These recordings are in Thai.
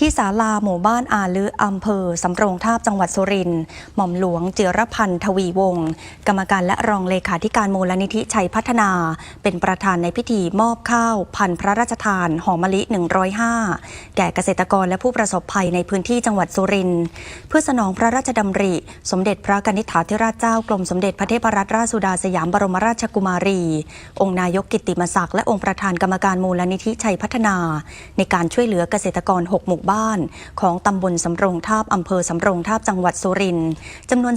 ที่ศาลาหมู่บ้านอาลืออำเภอสำโรงทาบจังหวัดสุรินทร์หม่อมหลวงเจรพันธ์ทวีวงศ์กรรมการและรองเลขาธิการมูลนิธิชัยพัฒนา เป็นประธานในพิธีมอบข้าว พันพระราชทานหอมมะลิ 105 แก่เกษตรกรและผู้ประสบภัยในพื้นที่จังหวัดสุรินทร์เพื่อสนองพระราชดำริ สมเด็จพระกนิษฐาธิราชเจ้ากรมสมเด็จพระเทพรัตนราชสุดาสยามบรมราชกุมารี องค์นายกกิตติมศักดิ์และองค์ประธานกรรมการมูลนิธิชัยพัฒนา ในการช่วยเหลือเกษตรกร 6 หมู่บ้าน ของตำบลสำโรงทาบอำเภอสำโรงทาบจังหวัดสุรินทร์จำนวน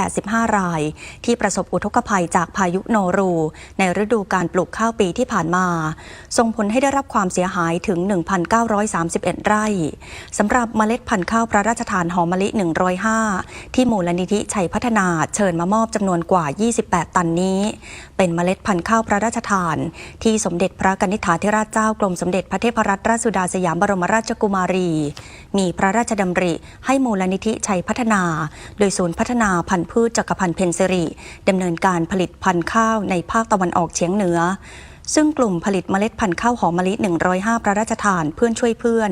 285 ราย ที่ประสบอุทกภัยจากพายุโนรู ในฤดูการปลูกข้าวปีที่ผ่านมา ส่งผลให้ได้รับความเสียหายถึง 1,931 ไร่สำหรับเมล็ดพันธุ์ข้าวพระราชทานหอมมะลิ 105 ที่มูลนิธิชัยพัฒนาเชิญมามอบจำนวนกว่า 28 ตันนี้ เป็นเมล็ดพันธุ์ข้าวพระราชทาน ที่สมเด็จพระกนิษฐาธิราชเจ้ากรมสมเด็จพระเทพรัตนราชสุดาสยามบรมราชกุมารีมีพระราชดำริให้มูลนิธิชัยพัฒนา โดยศูนย์พัฒนาพันธุ์พืชจักรพันธ์เพนซิริดำเนินการผลิตพันธุ์ข้าวในภาคตะวันออกเฉียงเหนือ ซึ่งกลุ่มผลิตเมล็ดพันธุ์ข้าวหอมมะลิ 105 พระราชทานเพื่อนช่วยเพื่อน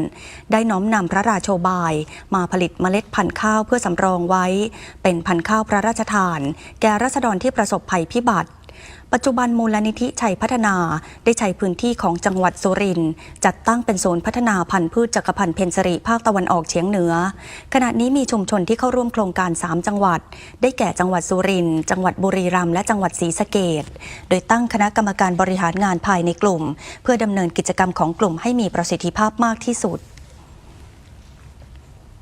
ได้น้อมนำพระราโชบาย มาผลิตเมล็ดพันธุ์ข้าวเพื่อสำรองไว้ เป็นพันธุ์ข้าวพระราชทาน แก่รัษฎรที่ประสบภัยพิบัติ ปัจจุบันมูลนิธิชัยพัฒนาได้ใช้พื้นที่ของจังหวัดสุรินทร์จัดตั้งเป็นโซนพัฒนาพันธุ์พืชจักรพันธ์เพนสริภาคตะวันออกเฉียงเหนือ ขณะนี้มีชุมชนที่เข้าร่วมโครงการ 3 จังหวัด ได้แก่จังหวัดสุรินทร์จังหวัดบุรีรัมย์และจังหวัดศรีสะเกดโดยตั้งคณะกรรมการบริหารงานภายในกลุ่ม เพื่อดำเนินกิจกรรมของกลุ่มให้มีประสิทธิภาพมากที่สุด